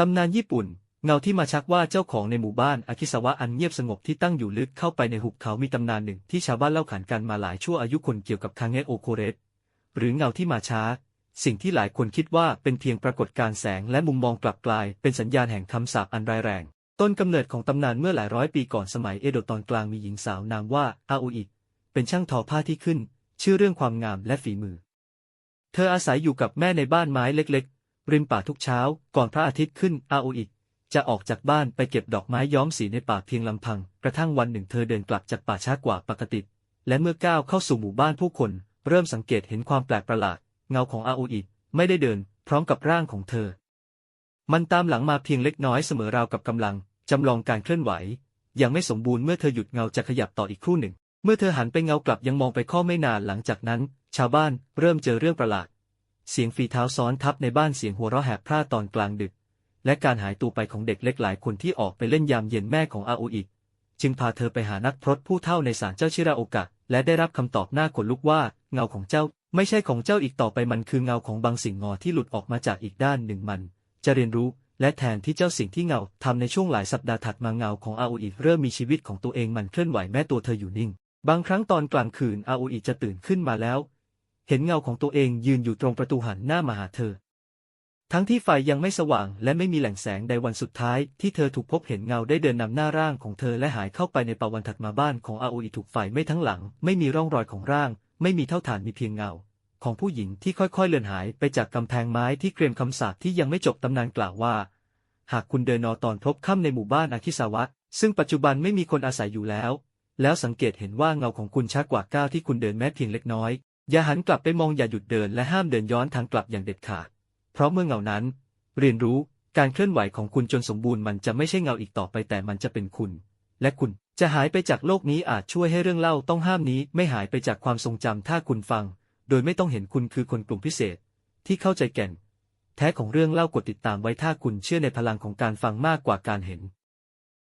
ตำนานญี่ปุ่น เงาที่มาชักว่าเจ้าของในหมู่บ้านอาคิสวะอันเงียบสงบที่ตั้งอยู่ลึกเข้าไปในหุบเขามีตำนานหนึ่งที่ชาวบ้านเล่าขานกันมาหลายชั่วอายุคนเกี่ยวกับคางเงะโอโคเรสหรือเงาที่มาช้า สิ่งที่หลายคนคิดว่าเป็นเพียงปรากฏการแสงและมุมมองกลับกลายเป็นสัญญาณแห่งคำสาปอันร้ายแรง ต้นกำเนิดของตำนานเมื่อหลายร้อยปีก่อนสมัยเอโดะตอนกลางมีหญิงสาวนามว่าอาโออิเป็นช่างทอผ้าที่ขึ้น ชื่อเรื่องความงามและฝีมือ เธออาศัยอยู่กับแม่ในบ้านไม้เล็ก ริมป่าทุกเช้า ก่อนพระอาทิตย์ขึ้นอาโออิจะออกจากบ้านไปเก็บดอกไม้ย้อมสีในป่าเพียงลำพัง กระทั่งวันหนึ่งเธอเดินกลับจากป่าช้ากว่าปกติ และเมื่อก้าวเข้าสู่หมู่บ้านผู้คน เริ่มสังเกตเห็นความแปลกประหลาด เงาของอาโออิไม่ได้เดิน พร้อมกับร่างของเธอ มันตามหลังมาเพียงเล็กน้อยเสมอราวกับกำลังจำลองการเคลื่อนไหว ยังไม่สมบูรณ์เมื่อเธอหยุดเงาจะขยับต่ออีกครู่หนึ่ง เมื่อเธอหันไปเงากลับยังมองไปข้อไม่นานหลังจากนั้น ชาวบ้านเริ่มเจอเรื่องประหลาด เสียงฝีเท้าซ้อนทับในบ้านเสียงหัวเราะแหบพร่าตอนกลางดึก และการหายตัวไปของเด็กเล็กหลายคนที่ออกไปเล่นยามเย็นแม่ของอาโออิจึงพาเธอไปหานักพรตผู้เฒ่าในศาลเจ้าชิราโอกะ และได้รับคำตอบหน้าขนลุกว่าเงาของเจ้า ไม่ใช่ของเจ้าอีกต่อไปมันคือเงาของบางสิ่งงอที่หลุดออกมาจากอีกด้านหนึ่งมัน จะเรียนรู้และแทนที่เจ้าสิ่งที่เงาทำในช่วงหลายสัปดาห์ถัดมาเงาของอาโออิเริ่มมีชีวิตของตัวเองมันเคลื่อนไหวแม้ตัวเธออยู่นิ่ง บางครั้งตอนกลางคืนอาโออิจะตื่นขึ้นมาแล้ว เห็นเงาของตัวเองยืนอยู่ตรงประตูหันหน้ามาหาเธอ ทั้งที่ไฟยังไม่สว่างและไม่มีแหล่งแสงใดวันสุดท้ายที่เธอถูกพบเห็นเงาได้เดินนำหน้าร่างของเธอและหายเข้าไปในป่าวันถัดมาบ้านของอาโออิถูกไฟไม่ทั้งหลัง ไม่มีร่องรอยของร่าง ไม่มีเท่าฐานมีเพียงเงา ของผู้หญิงที่ค่อยๆเลือนหายไปจากกำแพงไม้ที่เกรียมคำสาปที่ยังไม่จบตำนานกล่าวว่า หากคุณเดินนอตอนพบค่ำในหมู่บ้านอาคิสาวะ ซึ่งปัจจุบันไม่มีคนอาศัยอยู่แล้ว แล้วสังเกตเห็นว่าเงาของคุณช้ากว่าก้าวที่คุณเดินแม้เพียงเล็กน้อย อย่าหันกลับไปมองอย่าหยุดเดินและห้ามเดินย้อนทางกลับอย่างเด็ดขาด เพราะเมื่อเงานั้น เรียนรู้การเคลื่อนไหวของคุณจนสมบูรณ์มันจะไม่ใช่เงาอีกต่อไปแต่มันจะเป็นคุณ และคุณจะหายไปจากโลกนี้อาจช่วยให้เรื่องเล่าต้องห้ามนี้ ไม่หายไปจากความทรงจำถ้าคุณฟัง โดยไม่ต้องเห็นคุณคือคนกลุ่มพิเศษ ที่เข้าใจแก่น แท้ของเรื่องเล่ากดติดตามไว้ถ้าคุณเชื่อในพลังของการฟังมากกว่าการเห็น